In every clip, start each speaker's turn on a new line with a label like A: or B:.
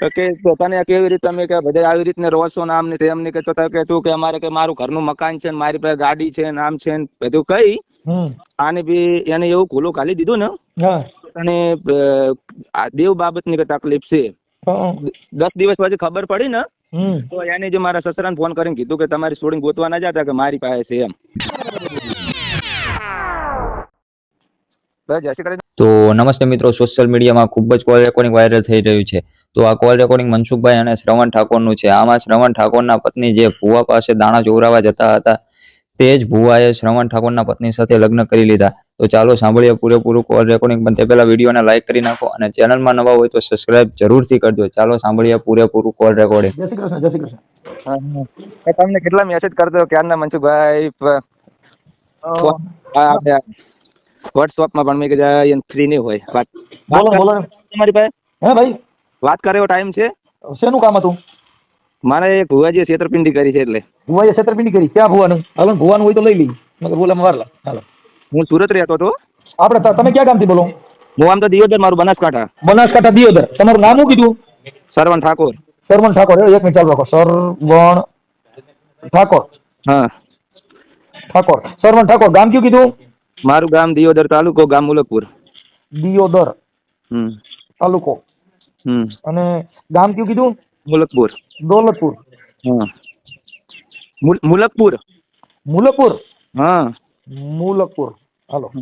A: કે તો તને કેવી રીતે તમે કે બધા આવી રીતને રહો છો ને આમ ને તેમ ને કે કે તું કે અમારે કે મારું ઘરનું મકાન છે ને મારી પાસે ગાડી છે ને આમ છે ને બધું કહી આને બી એને એવું ખુલ્લું ખાલી દીધું ને. અને આ દેવ બાબતની ની તકલીફ છે. દસ દિવસ પછી ખબર પડી ને. તો એને જે મારા સસરાને ફોન કરીને કીધું કે તમારી છોડીને ગોતવા ના જતા કે મારી પાસે છે એમ.
B: તો નમસ્તે મિત્રો સોશિયલ મીડિયામાં ખૂબ જ કોલ રેકોર્ડિંગ વાયરલ થઈ રહ્યું છે. તો આ કોલ રેકોર્ડિંગ મનસુખભાઈ અને શ્રવણ ઠાકોરનું છે. આમાં શ્રવણ ઠાકોરના પત્ની જે ભુવા પાસે દાણા ચોરાવા જતા હતા તે જ ભુવાએ શ્રવણ ઠાકોરના પત્ની સાથે લગ્ન કરી લીધા. તો ચાલો સાંભળીએ પૂરેપૂરું કોલ રેકોર્ડિંગ પણ તે પહેલાં વિડીયોને લાઈક કરી નાખો અને ચેનલમાં નવા હોય તો સબસ્ક્રાઇબ જરૂરથી કરજો. ચાલો સાંભળીએ પૂરેપૂરું કોલ રેકોર્ડિંગ
C: જય શ્રી કૃષ્ણ જય શ્રી કૃષ્ણ.
A: હા, હા. તમને કેટલા મેસેજ કરતો? ક્યારના મનસુખભાઈ? વોટ્સઅપમાં પણ મેં કીધા એમ ફ્રી નહીં હોય. વાત
C: બોલો બોલો.
A: તમારી પાસે?
C: હે ભાઈ?
A: વાત કરે એવો ટાઈમ છે?
C: શેનું કામ હતું?
A: મારે એક ભુવાજીએ છેતરપિંડી કરી છે એટલે.
C: ભુવાએ છેતરપિંડી કરી? ક્યાં ભુવાનું? હાલો ભુવાનું હોય તો લઈ લઈ મગર બોલામાં વાર હાલો.
A: હું સુરત રહેતો હતો.
C: આપણે તમે ક્યાં ગામથી બોલો?
A: હું આમ તો દિયોદર મારું બનાસકાંઠા.
C: બનાસકાંઠા દિયોદર. તમારું નામ શું કીધું?
A: સરવણ ઠાકોર.
C: સરવણ ઠાકોર. એક મિનિટ ચાલુ રાખો. સરવણ ઠાકોર.
A: હા
C: ઠાકોર. સરવણ ઠાકોર. ગામ કયું કીધું?
A: મારું ગામ દિયોદર તાલુકો ગામ મુલકપુર.
C: દિયોદર
A: હમ.
C: તાલુકો.
A: હમ.
C: અને ગામ કયું કીધું?
A: મુલકપુર.
C: દોલતપુર.
A: હા. મુલ- મુલકપુર.
C: મુલકપુર?
A: હા.
C: મુલકપુર. હાલો.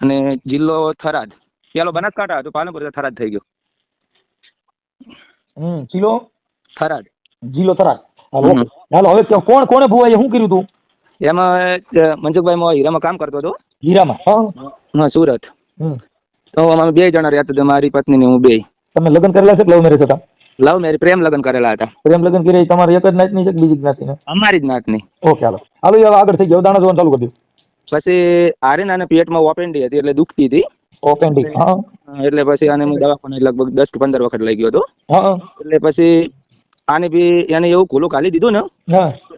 A: અને જિલ્લો થરાદ. પેલો બનાસકાંઠા હતો પાલનપુર થરાદ થઈ ગયો.
C: હમ જિલ્લો?
A: થરાદ.
C: જિલ્લો થરાદ. હાલો. હાલો હવે કોણ કોણે ભુવાએ શું કર્યું તું?
A: એમાં મનસુખભાઈ હું હીરામાં કામ કરતો હતો.
C: હીરામાં? હા.
A: સુરત. તો અમે બે જણા રહેતા હતા મારી પત્ની ને હું બે.
C: તમે લગ્ન કરેલા છે લવ મેરેજ હતા?
A: લવ મેરેજ પ્રેમ લગ્ન કરેલા હતા.
C: પ્રેમ લગ્ન કરી તમારે એક જ નાતની છે બીજી જ્ઞાતિને
A: અમારી જ નાતની.
C: ઓકે હાલો. હાલો હવે આગળ થઈ ગયો. દાણા જોવાનું ચાલુ કરી
A: પછી આર્યનાને પેટમાં ઓપેન્ડી હતી એટલે દુખતી હતી.
C: ઓપેન્ડી હા.
A: એટલે પછી આને હું દવાખાને લગભગ દસ કે પંદર વખત લઈ ગયો હતો. એટલે પછી આને બી એને એવું ખુલ્લું ખાલી દીધું ને.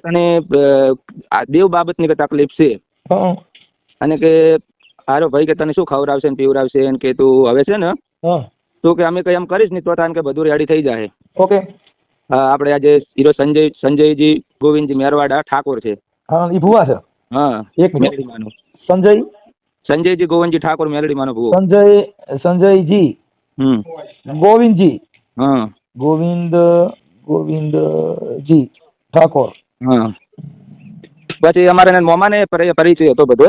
A: અને આ દેવ બાબતની કે તકલીફ છે. અને કે હારો ભાઈ કે તને શું ખવડાવશે ને પીવડાવશે ને કે તું હવે છે ને
C: હા.
A: તું કે અમે કઈ એમ કરીશ ને તો તાન કે બધું રેડી થઈ જાય
C: ઓકે.
A: આપણે આજે હીરો સંજય સંજયજી ગોવિંદજી મેરવાડા ઠાકોર છે.
C: હા એ ભુવા છે?
A: હા
C: એક મેલડી
A: મેલડીમાંનો.
C: સંજય?
A: સંજયજી ગોવિંદજી ઠાકોર મેલડીમાંનો ભૂવો.
C: સંજય સંજયજી
A: હમ.
C: ગોવિંદજી.
A: હા.
C: ગોવિંદ ગોવિંદજી ઠાકોર.
A: હા. પછી અમારે એને મોમાને પરિ- પરિચય હતો બધો.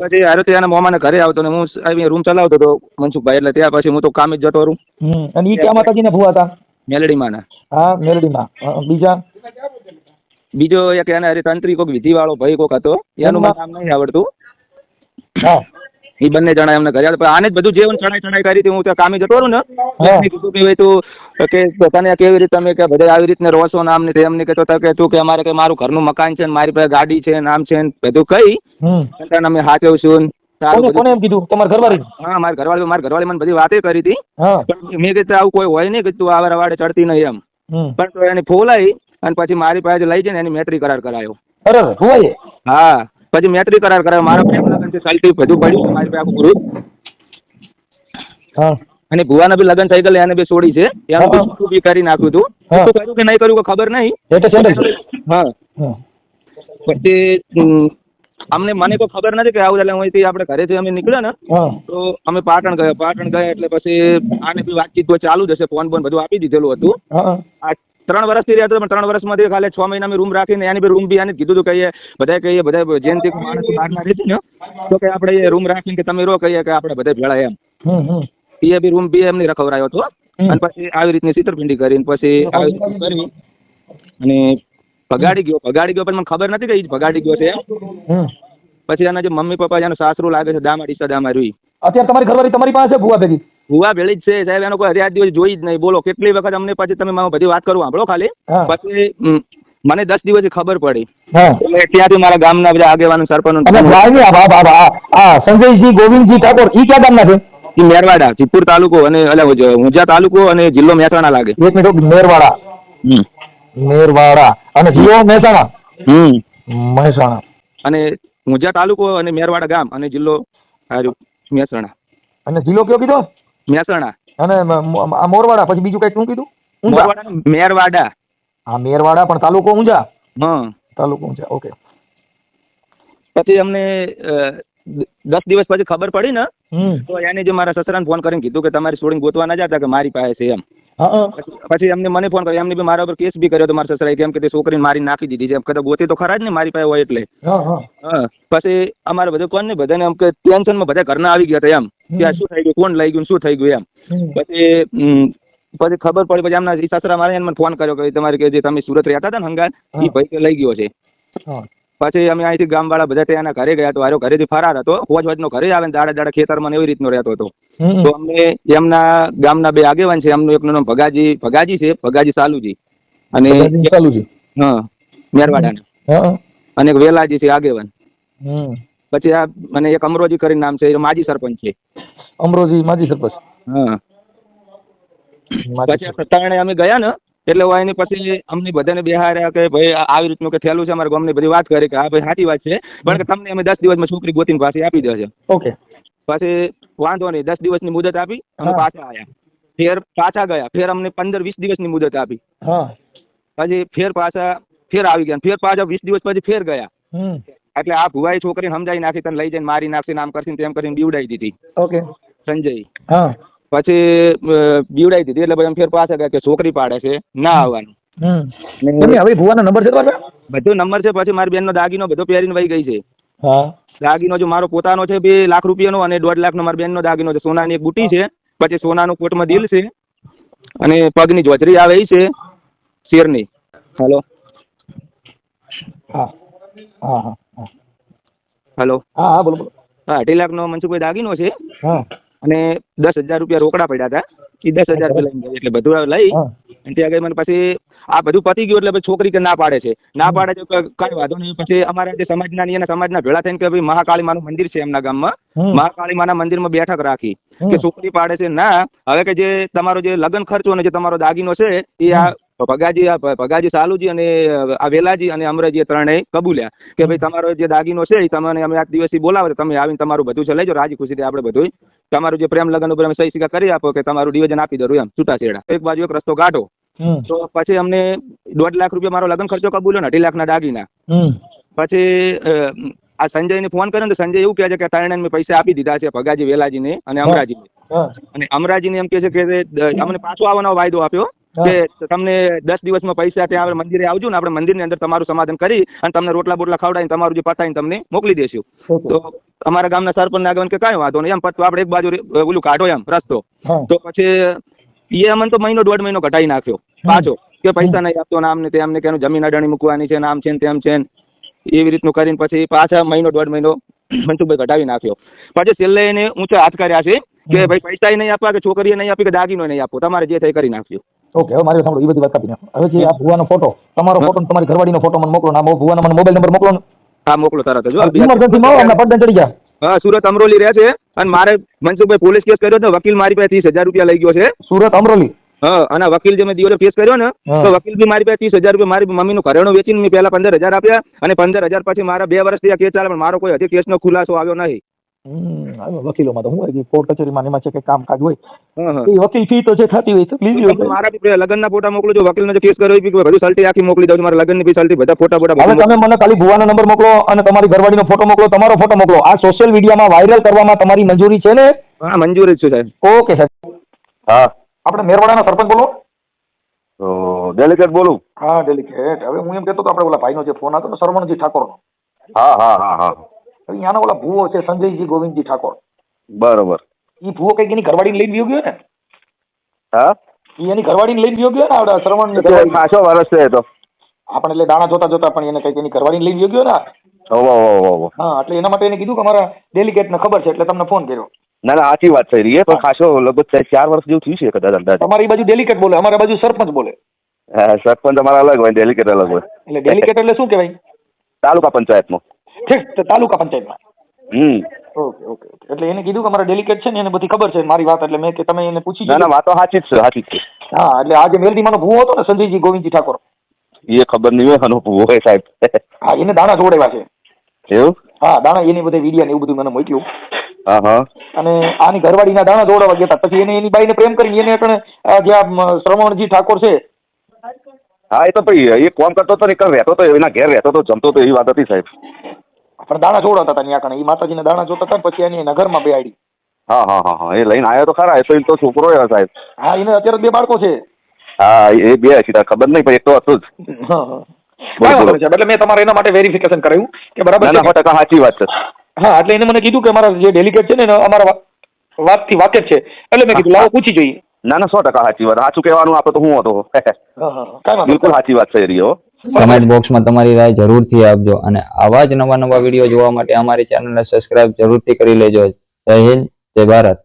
A: પછી હારે તો એના મોમાને ઘરે આવતો ને હું અહીંયા રૂમ ચલાવતો હતો મનસુખભાઈ એટલે ત્યાં પછી હું તો કામે જ જતો રહું.
C: હમ. અને ઈ ક્યાં માતાજીને ભૂવા હતા?
A: મેલડીમાંના.
C: હા મેલડીમાં. બીજા?
A: બીજો એક એને હારે તંત્રી કોક વિધિવાળો ભાઈ કોક હતો એનું નામ નહીં આવડતું.
C: હા.
A: એ બંને જણા એમને કર્યા પણ આને જ બધું જેવું ચડાઈ ચડાઈ કરી હતી. હું ત્યાં કામે જતો રહું ને કીધું કે ભાઈ તું કે તને કેવી રીતે તમે કે બધા આવી રીતને રહો છો ને આમ ને તેમ ને કે તું કે તું કે અમારે કે મારું ઘરનું મકાન છે ને મારી પાસે ગાડી છે ને આમ છે ને બધું કઈ. તને અમે હાચવ છું
C: કોને એમ કીધું? તમારા ઘરવાળી
A: હા મારી ઘરવાળી મારી ઘરવાળી મને બધી વાતે કરી હતી. પણ મેં કીધું આવું કોઈ હોય નહીં કે તું આવા રવાડે ચડતી નહીં એમ. પણ તો એને ફોલાઈ અને પછી મારી પાસે લઈ જઈને એની મેત્રી કરાર કરાયો. હા. પછી મેત્રી કરાર કરાયો. મારા લગ્ન છે બધું પડ્યું મારી પાસે આખું ગ્રુપ અને ભુવાના બી લગ્ન થઈ ગયા એને બી છોડી છે. બી કરી નાખ્યું હતું. શું કર્યું કે નહીં કર્યું ખબર નહીં. હા. પછી અમને મને કોઈ ખબર નથી કે આવું એટલે અહીંથી આપણે ઘરેથી અમે નીકળ્યા ને તો અમે પાટણ ગયા. પાટણ ગયા એટલે પછી આને બી વાતચીત ચાલુ જ હશે. ફોન બોન બધું આપી દીધેલું હતું. આ ત્રણ વર્ષથી રહેતો હતો, પણ ત્રણ વર્ષમાંથી ખાલી છ મહિના રૂમ રાખીને એની બી રૂમ બી આને કીધું હતું કહીએ બધા કહીએ બધા જેનથી માણસ બહારના રહેતી ને તો કે આપણે એ રૂમ રાખીને કે તમે રહો કહીએ કે આપણે બધા ભેળા એમ. એ બી રૂમ બી એમને રખવરાયો હતો. અને પછી આવી રીતની છેતરપિંડી કરીને પછી આવી રીતનું કરી. અને ભગાડી ગયો ભગાડી ગયો પણ મને ખબર નથી કે એ ભગાડી ગયો છે પછી એના જે મમ્મી પપ્પા જેનું સાસરું લાગે છે દામા ડીસા દામા રૂઈ.
C: અત્યારે તમારી ઘરવાળી તમારી પાસે ભૂવા ભેગી?
A: ભૂવા ભેળી જ છે સાહેબ એનો કોઈ હરિયાત દિવસ જોઈ જ નહીં. બોલો કેટલી વખત અમને પછી તમે મારો બધી વાત કરો સાંભળો ખાલી. પછી મને દસ દિવસથી ખબર પડી. એટલે ત્યાંથી મારા ગામના બધા આગેવાનો સરપંચ
C: સંજયજી ગોવિંદજી ઠાકોર ઈ ક્યાં ગામના છે?
A: ઈ મેરવાડા જીપુર તાલુકો અને એટલે ઊંઝા તાલુકો અને જિલ્લો મહેસાણા લાગે.
C: એક મિનિટ મેરવાડા. મેરવાડા. અને જિલ્લો મહેસાણા?
A: હમ.
C: મહેસાણા.
A: અને ઊંઝા તાલુકો અને મેરવાડા ગામ અને જિલ્લો મહેસાણા.
C: અને જિલ્લો કયો કીધો?
A: મહેસાણા
C: અને મોરવાડા પછી બીજું કઈ શું કીધું? ઊંઝા.
A: મેરવાડા
C: હા મેરવાડા પણ તાલુકો ઊંઝા?
A: હા.
C: તાલુકો ઊંઝા ઓકે.
A: પછી અમને દસ દિવસ પછી ખબર પડી ને તો એને જે મારા સસરાને ફોન કરીને કીધું કે તમારી છોડીને ગોતવા ના જતા કે મારી પાસે છે એમ. પછી- એમને મને ફોન કર્યો એમને બી મારા ઉપર કેસ બી કર્યો તો મારા સસરાએ કેમ કે તે છોકરીને મારી નાખી દીધી છે. એમ કદાચ ગોતી તો ખરા જ ને મારી પાસે હોય એટલે. પછી અમારે બધું કોણ ને બધાને એમ કે ટેન્શનમાં બધા ઘરના આવી ગયા હતા એમ. કે આ શું થઈ ગયું કોણ લઈ ગયું શું થઈ ગયું એમ. પછી પછી ખબર પડી પછી એમના ઈ સસરા મારે મને ફોન કર્યો કે તમારે કે જે તમે સુરત રહેતા હતા ને હંગાર એ ભાઈ કે લઈ ગયો છે. પછી અમે અહીંથી ગામવાળા બધા ત્યાંના ઘરે ગયા તો હારો ઘરેથી ફરાર હતો હોજ હોજનો ઘરે આવે ને દાડા દાડા ખેતરમાં એવી રીતનો રહેતો હતો. તો અમને એમના ગામના બે આગેવાન છે એમનું એકનું નામ ભગાજી ભગાજી છે ભગાજી સાલુજી. અને
C: સાલુજી.
A: હા મેરવાડાના. અને વેલાજી છે આગેવાન. પછી આ અને એક અમરોજી કરીને નામ છે એ માજી સરપંચ છે.
C: અમરોજી માજી સરપંચ?
A: હા. પછી આ અમે ગયા ને એટલે એની પછી અમને બધાને બેહાર્યા કે ભાઈ આવી રીતનું કે થયેલું છે અમારા ગામની બધી વાત કરી કે હા ભાઈ સાચી વાત છે પણ કે તમને અમે દસ દિવસમાં છોકરી ગોતીને પાછી આપી દેશે
C: ઓકે.
A: પછી વાંધો નહીં દસ દિવસની મુદત આપી અમે પાછા આવ્યા ફેર પાછા ગયા ફેર અમને પંદર વીસ દિવસની મુદત આપી. પછી ફેર પાછા ફેર આવી ગયા ફેર પાછા વીસ દિવસ પછી ફેર ગયા. એટલે આ ભુવાઈ છોકરીને સમજાવી નાખી તને લઈ જઈને મારી નાખશે આમ કરશે તેમ કરીને બીવડાવી દીધી.
C: ઓકે.
A: સંજય.
C: હા.
A: પછી બીવડાવી દીધી એટલે પછી ફેર પાછા ગયા કે છોકરી પાડે છે ના આવવાનું.
C: હમ. હવે ભુવાનો નંબર છે તમારે?
A: બધો નંબર છે પછી મારી બેનનો દાગીનો બધો પહેરીને વહી ગઈ છે.
C: હા.
A: દાગીનો જો મારો પોતાનો છે બે લાખ રૂપિયાનો અને દોઢ લાખનો મારી બેનનો દાગીનો છે. સોનાની એક બુટી છે પછી સોનાનું કોટમાં દિલ છે અને પગની જોજરી આવે છે શેરની. હલો.
C: હા. હા હા.
A: હલો.
C: હા હા બોલો બોલો.
A: હા અઢી લાખનો મનસુખભાઈ દાગીનો છે.
C: હા.
A: અને દસ હજાર રૂપિયા રોકડા પડ્યા હતા. એ દસ હજાર રૂપિયા લઈને એટલે બધું લઈ. અને ત્યાં આગળ મને પછી આ બધું પતી ગયું એટલે પછી છોકરી કે ના પાડે છે. ના પાડે છે કઈ વાંધો નહીં. પછી અમારા જે સમાજના નિયમ સમાજના ભેળા થઈને કે ભાઈ મહાકાળી માનું મંદિર છે એમના ગામમાં. મહાકાળી માના મંદિરમાં બેઠક રાખી. કે છોકરી પાડે છે ના. હવે કે જે તમારો જે લગ્ન ખર્ચો અને જે તમારો દાગીનો છે એ આ ભગાજી પગાજી ભગાજી સાલુજી અને આ વેલાજી અને અમરાજી ત્રણે ત્રણેય કબૂલ્યા કે ભાઈ તમારો જે દાગીનો છે એ તમને અમે આ દિવસથી બોલાવે તમે આવીને તમારું બધું છે લઈ જાઓ રાજી ખુશીથી આપણે બધું તમારું જે પ્રેમ લગ્ન ઉપર અમે સહી સિક્કા કરી આપો કે તમારું ડિવિઝન આપી દઉં એમ છૂટાછેડા. એક બાજુ એક રસ્તો કાઢો તો પછી અમને દોઢ લાખ રૂપિયા મારો લગ્ન ખર્ચો કબૂલ્યો ને અઢી લાખના દાગીના. પછી આ સંજયને ફોન કર્યો ને તો સંજય એવું કહે છે કે ત્રણેયને મેં પૈસા આપી દીધા છે ભગાજી વેલાજીને અને અમરાજીને. અને અમરાજીને એમ કહે છે કે અમને પાછો આવવાનો વાયદો આપ્યો. કે તમને દસ દિવસમાં પૈસા ત્યાં આપણે મંદિરે આવજો ને આપણે મંદિરની અંદર તમારું સમાધાન કરી અને તમને રોટલા બોટલા ખવડાવીને તમારું જે પતાવીને તમને મોકલી દેશું. તો અમારા ગામના સરપંચ આગળ કે કાંઈ વાંધો નહીં. એમ પછી આપણે એક બાજુ ઓલું કાઢો એમ રસ્તો. તો પછી એ અમને તો મહિનો દોઢ મહિનો કઢાવી નાખ્યો. પાછો કે પૈસા નહીં આપતો ને આમ ને તેમ કે જમીન અડાણી મૂકવાની છે ને આમ છે ને તેમ છે ને એવી રીતનું કરીને પછી પાછા મહિનો દોઢ મહિનો મનસુખભાઈ કઢાવી નાખ્યો. પછી છેલ્લે એને ઊંચા હાથ કર્યા છે કે ભાઈ પૈસા નહીં આપવા કે છોકરીએ નહીં આપી કે દાગીનો નહીં આપો. તમારે જે થઈ કરી નાખ્યું
C: ઓકે હવે મારી સાંભળો એ બધી વાત કાપી નાખો. હવે જે આ ભુવાનો ફોટો તમારો ફોટો ને તમારી ઘરવાળીનો ફોટો મને મોકલો ના ભુવાનો મને મોબાઈલ નંબર મોકલો ને.
A: હા મોકલો તરત જો ઇમરજન્સી
C: ઇમરજન્સીમાં હમણાં પડદા ચડી ગયા.
A: હા સુરત અમરોલી રહે છે અને મારે મનસુખભાઈ પોલીસ કેસ કર્યો તો વકીલ મારી પાસે ત્રીસ હજાર રૂપિયા લઈ ગયો છે.
C: સુરત અમરોલી?
A: હા અને વકીલ જે મેં દિવસે કેસ કર્યો ને તો વકીલ બી મારી પાસે ત્રીસ હજાર રૂપિયા મારી મમ્મીનું ઘરેણું વેચીને મેં પહેલા પંદર હજાર આપ્યા અને પંદર હજાર પછી મારા બે વર્ષથી આ કેસ ચાલે પણ મારો કોઈ હજી કેસનો ખુલાસો આવ્યો નહીં.
C: વકીલોમાં તો હું કોર્ટ કચેરીમાં ને એમાં છે કે કામકાજ હોય. એ વકીલ ફી તો જે થતી હોય તો હોય.
A: મારા બી લગ્નના ફોટા મોકલો છો. વકીલનો જે કેસ કર્યો એ બધું સલ્ટી આખી મોકલી દઉં છું. મારા લગ્નની બી સલ્ટી બધા ફોટા ફોટા
C: હવે તમે મને ખાલી ભુવાનો નંબર મોકલો અને તમારી ઘરવાળીનો ફોટો મોકલો તમારો ફોટો મોકલો. આ સોશિયલ મીડિયામાં વાયરલ કરવામાં તમારી મંજૂરી છે ને?
A: હા મંજૂરી છે સાહેબ.
C: ઓકે સાહેબ.
D: હા.
C: આપણે મેરવાડાના સરપંચ બોલો.
D: તો ડેલિકેટ બોલું.
C: હા ડેલિકેટ હવે હું એમ કહેતો તો આપણે ઓલા ભાઈનો જે ફોન હતો ને સરવણજી ઠાકોરનો.
D: હા હા હા હા.
C: અહીંયાના ઓલા ભૂવો છે સંજયજી ગોવિંદજી ઠાકોર?
D: બરોબર.
C: એ ભૂવો કંઈક એની ઘરવાળીને લઈને ગયો ને?
D: હા?
C: એ એની ઘરવાળીને લઈને ગયો ને આપણા શ્રવણ
D: પાછો વર્ષ છે તો.
C: આપણે એટલે દાણા જોતા જોતા પણ એને કંઈક એની ઘરવાળીને લઈને ગયો ને હા એટલે એના માટે એને કીધું કે અમારા ડેલિકેટને ખબર છે એટલે તમને ફોન કર્યો.
D: ના ના સાચી વાત થઈ રહી છે પણ ખાસો લગભગ ચાર- વર્ષ જેવું થયું છે કદાચ અંદાજ
C: તમારી બાજુ ડેલિકેટ બોલે અમારી બાજુ સરપંચ બોલે.
D: હા, સરપંચ અમારા અલગ હોય ડેલિકેટ અલગ હોય.
C: એટલે ડેલિકેટ એટલે શું કહેવાય?
D: તાલુકા પંચાયતમાં
C: ઠીક તાલુકા પંચાયતમાં.
D: હમ.
C: ઓકે ઓકે એટલે એને કીધું કે મારા ડેલિકેટ છે ને એને બધી ખબર છે મારી વાત એટલે મેં કે તમે એને પૂછી
D: ના ના વાતો સાચી જ છે સાચી જ છે.
C: હા એટલે આજે મેલડીમાંનો ભૂવો હતો ને સંજયજી ગોવિંદજી ઠાકોર
D: એ ખબર નહીં હોય અનુભવ હોય સાહેબ.
C: હા એને દાણા જોડેવા છે.
D: એવું?
C: હા દાણા એની બધી વિડિયા ને એવું બધું મને મોકલ્યું
D: હા હા.
C: અને આની ઘરવાળીના દાણા જોડાવા ગયા હતા. પછી એને એની બાઈને પ્રેમ કરીને એને કણે આ જે આ મ- શ્રવણજી ઠાકોર છે.
D: હા એ તો ભાઈ એ કોમ કરતો હતો ને એક રહેતો હતો એના ઘેર રહેતો હતો જમતો હતો એવી વાત હતી સાહેબ.
C: પણ દાણા જોડાતા હતા ત્યાં કણે. એ માતાજીને દાણા જોતા હતા ને પછી એની નગરમાં બેહાડી
D: હા હા હા હા. એ લઈને આવ્યો તો ખરા. એ તો એ તો છોકરો એ સાહેબ.
C: હા એને અત્યારે બે બાળકો છે.
D: હા એ બે તારે ખબર નહીં પણ એક તો હતું જ.
C: નહીં સાહેબ. એટલે મેં તમારે એના માટે વેરિફિકેશન કરાવ્યું કે બરાબર છે
D: ટકા સાચી વાત છે.
C: હા એટલે એને મને કીધું કે અમારા જે ડેલિકેટ છે ને અમારા વાતથી વાકેફ છે. એટલે મેં કીધું લાવો પૂછી જોઈએ.
D: ના ના સો ટકા સાચી વાત. સાચું કહેવાનું આપણે તો હું હતો. બિલકુલ સાચી વાત થઈ રહી રહ્યો
B: કમેન્ટ બોક્સમાં તમારી રાય જરૂરથી આપજો અને આવા જ નવા નવા વીડિયો જોવા માટે અમારી ચેનલને સબસ્ક્રાઇબ જરૂરથી કરી લેજો. જય હિન્દ જય ભારત.